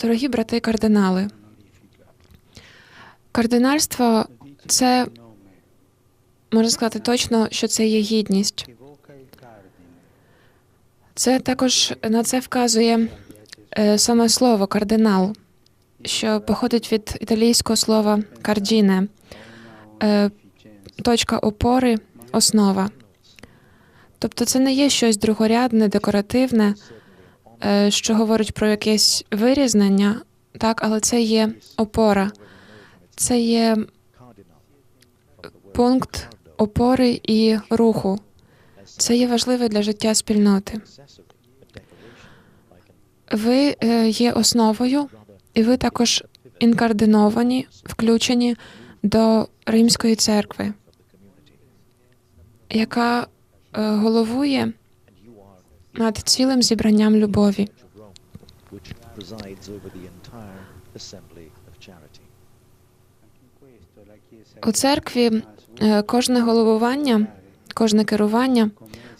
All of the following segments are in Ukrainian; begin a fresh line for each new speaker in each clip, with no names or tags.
Дорогі брати кардинали, кардинальство це можна сказати точно, що це є гідність. Це також на це вказує е, саме слово кардинал, що походить від італійського слова кардіне, е, точка опори, основа. Тобто це не є щось другорядне, декоративне, що говорить про якесь вирізнення, так, але це є опора, це є пункт опори і руху. Це є важливе для життя спільноти. Ви е, є основою, і ви також інкардиновані, включені до Римської церкви, яка е, головує над цілим зібранням любові. У церкві е, кожне головування, кожне керування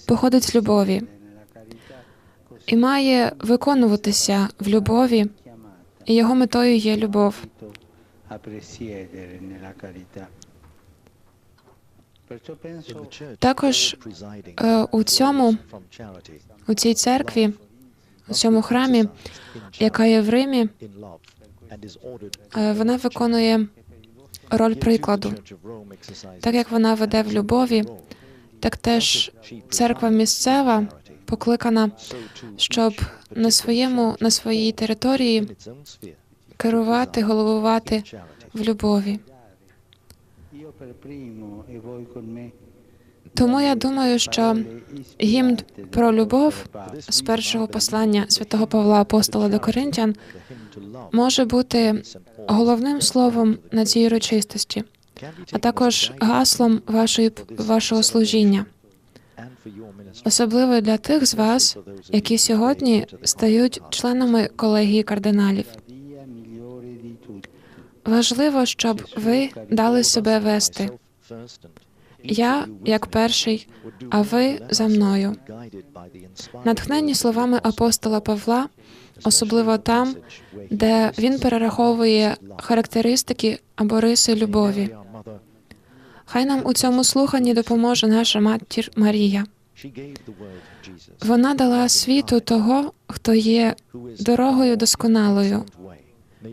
походить з любові і має виконуватися в любові, і його метою є любов. Також е, у цьому, у цій церкві, у цьому храмі, яка є в Римі, е, вона виконує роль прикладу. Так як вона веде в любові, так теж церква місцева покликана, щоб на своєму на своїй території керувати, головувати в любові. Тому я думаю, що гімн про любов з першого послання святого Павла Апостола до Коринтян може бути головним словом на цій урочистості, а також гаслом вашої вашого служіння, особливо для тих з вас, які сьогодні стають членами колегії кардиналів. Важливо, щоб ви дали себе вести. Я як перший, а ви за мною. Натхнені словами апостола Павла, особливо там, де він перераховує характеристики або риси любові. Хай нам у цьому слуханні допоможе наша матір Марія. Вона дала світу того, хто є дорогою досконалою,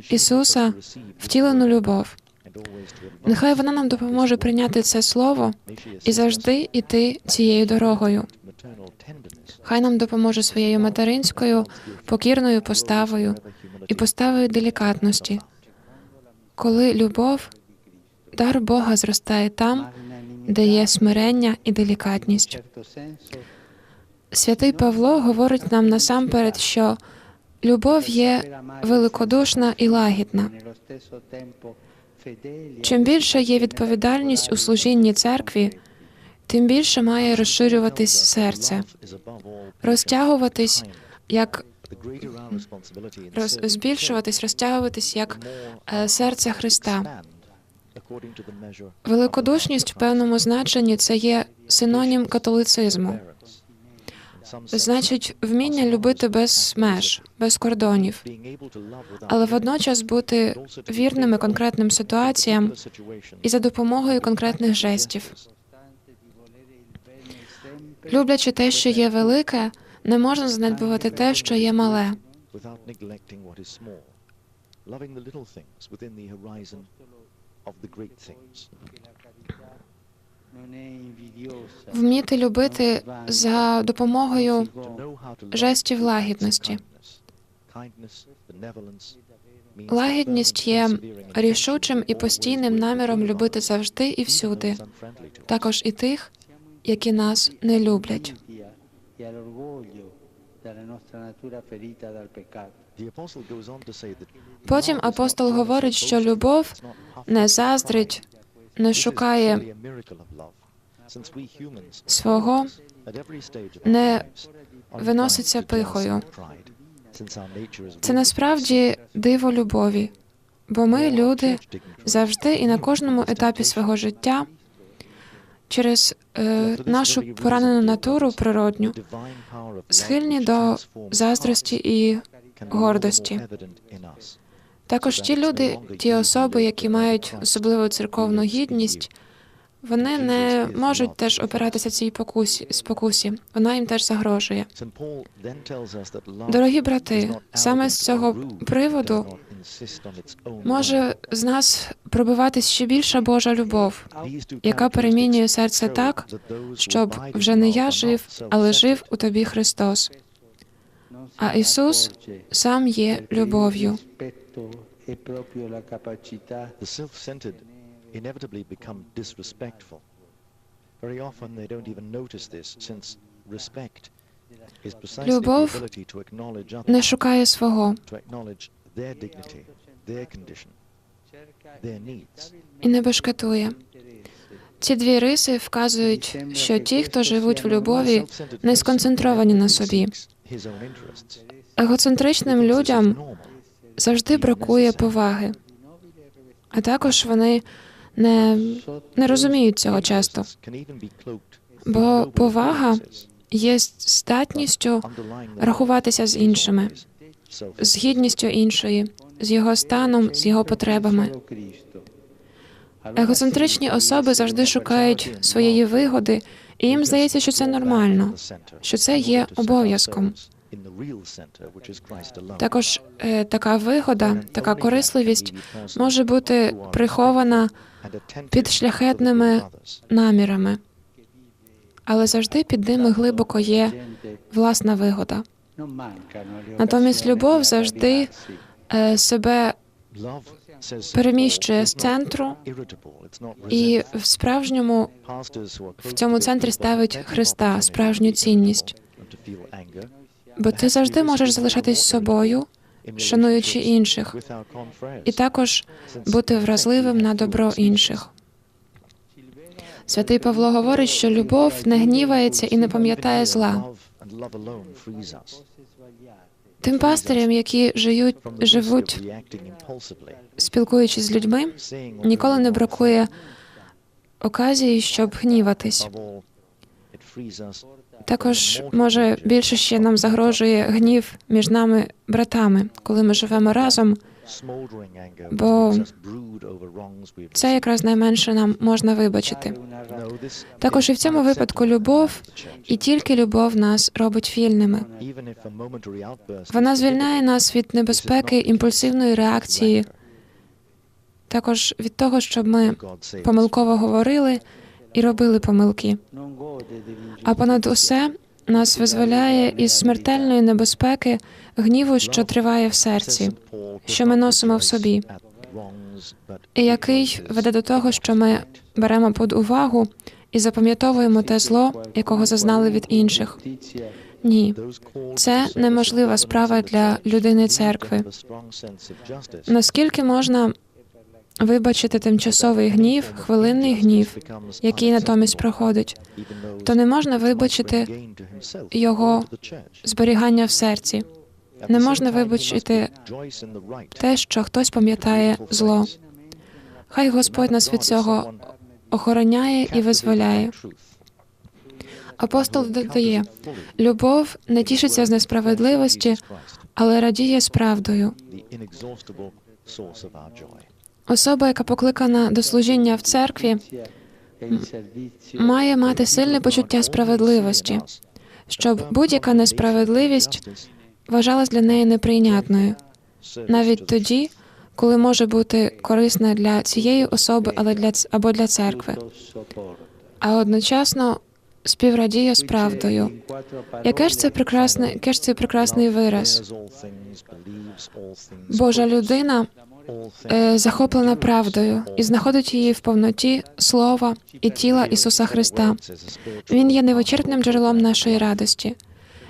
Ісуса, втілену любов. Нехай вона нам допоможе прийняти це слово і завжди йти цією дорогою. Хай нам допоможе своєю материнською, покірною поставою і поставою делікатності, коли любов, дар Бога зростає там, де є смирення і делікатність. Святий Павло говорить нам насамперед, що любов є великодушна і лагідна. Чим більше є відповідальність у служінні церкві, тим більше має розширюватись серце, розтягуватись як роз, збільшуватись, розтягуватись як е, серце Христа. Великодушність в певному значенні це є синонім католицизму. Значить, вміння любити без меж, без кордонів, але водночас бути вірними конкретним ситуаціям і за допомогою конкретних жестів. Люблячи те, що є велике, не можна занедбувати те, що є мале.
loving the little things within the horizon of the great things.
Вміти любити за допомогою жестів лагідності. Лагідність є рішучим і постійним наміром любити завжди і всюди, також і тих, які нас не люблять.
e
Потім апостол говорить, що любов не заздрить. Не шукає свого, не виноситься пихою. Це насправді диво любові, бо ми, люди, завжди і на кожному етапі свого життя через е, нашу поранену натуру природню схильні до заздрості і гордості. Також ті люди, ті особи, які мають особливу церковну гідність, вони не можуть теж опиратися цій покусі, спокусі. Вона їм теж загрожує.
Дорогі брати, саме з цього приводу
Може з нас пробиватись ще більша Божа любов, яка перемінює серце так, щоб вже не я жив, але жив у тобі Христос.
А Ісус
Сам є любов'ю. Любов Не шукає свого і не бешкетує. Ці дві риси вказують, що ті, хто живуть в любові, не сконцентровані на собі. Егоцентричним людям завжди бракує поваги, а також вони не, не розуміють цього часто. Бо повага Є здатністю рахуватися з іншими, з гідністю іншої, з його станом, з його потребами. Егоцентричні особи завжди шукають своєї вигоди, і їм здається, що це нормально, що це є обов'язком. Також е, така вигода, така корисливість може бути прихована під шляхетними намірами, але завжди під ними глибоко є власна вигода.
Натомість любов завжди
Е, Себе переміщує з центру і в справжньому в цьому центрі ставить Христа, справжню цінність. Бо ти завжди можеш залишатись собою, шануючи інших, і також бути вразливим на добро інших. Святий Павло говорить, що любов не гнівається і не пам'ятає зла. Тим пастирям, які жиють, живуть спілкуючись з людьми, ніколи не бракує оказії, щоб гніватись. Також може більше ще нам загрожує гнів між нами, братами, коли ми живемо разом.
Бо
Це якраз найменше нам можна вибачити. Також і в цьому випадку любов, і тільки любов нас робить вільними. Вона звільняє нас від небезпеки імпульсивної реакції, також від того, щоб ми помилково говорили і робили помилки. А понад усе нас визволяє із смертельної небезпеки гніву, що триває в серці, що ми носимо в собі, і який веде до того, що ми беремо під увагу і запам'ятовуємо те зло, якого зазнали від інших. Ні, це неможлива справа для людини церкви. Наскільки можна вибачити тимчасовий гнів, хвилинний гнів, який натомість проходить, то не можна вибачити його зберігання в серці. Не можна вибачити те, що хтось пам'ятає зло. Хай Господь нас від цього охороняє і визволяє. Апостол додає, любов не тішиться з несправедливості, але радіє з правдою. Особа, яка покликана до служіння в церкві, має мати сильне почуття справедливості, щоб будь-яка несправедливість вважалась для неї неприйнятною, навіть тоді, коли може бути корисна для цієї особи, але для або для церкви, а одночасно співрадіє з правдою. Яке ж це прекрасне, яке ж це прекрасний вираз? Божа людина е, захоплена правдою і знаходить її в повноті слова і тіла Ісуса Христа. Він є невичерпним джерелом нашої радості.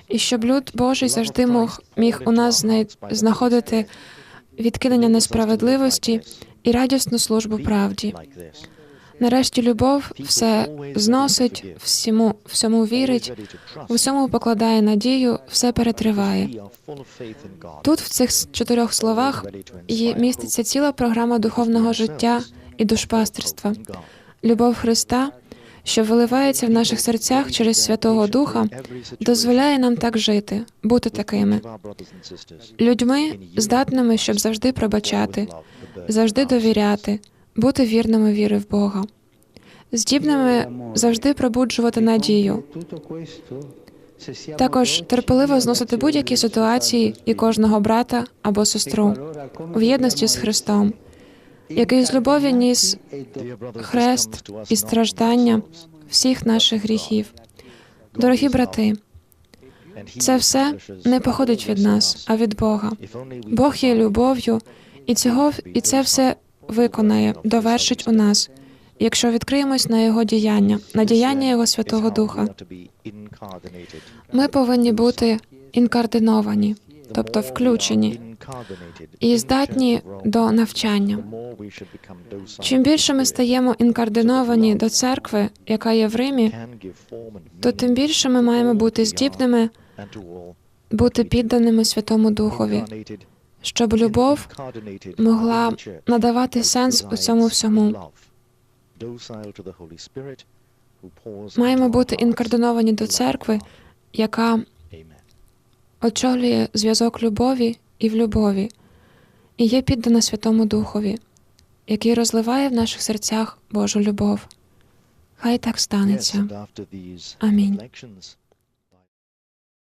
І щоб люд Божий завжди мог міг у нас знай- знаходити відкидання несправедливості і радісну службу правді. Нарешті любов все зносить, всьому, всьому вірить, в усьому покладає надію, все перетриває. Тут в цих чотирьох словах міститься ціла програма духовного життя і душпастерства. Любов Христа, що виливається в наших серцях через Святого Духа, дозволяє нам так жити, бути такими людьми, здатними, щоб завжди пробачати, завжди довіряти, бути вірними віри в Бога, здібними завжди пробуджувати надію, також терпеливо зносити будь-які ситуації і кожного брата або сестру в єдності з Христом, який з любові ніс хрест і страждання всіх наших гріхів. Дорогі брати, це все не походить від нас, а від Бога. Бог є любов'ю, і цього і це все виконає, довершить у нас, якщо відкриємось на його діяння, на діяння Його Святого Духа. Ми повинні бути інкардиновані, тобто включені і здатні до навчання. Чим більше ми стаємо інкардиновані до церкви, яка є в Римі, то тим більше ми маємо бути здібними бути підданими Святому Духові, щоб любов могла надавати сенс у цьому всьому. Маємо бути інкардиновані до церкви, яка очолює зв'язок любові і в любові, і є піддана Святому Духові, який розливає в наших серцях Божу любов. Хай так станеться. Амінь.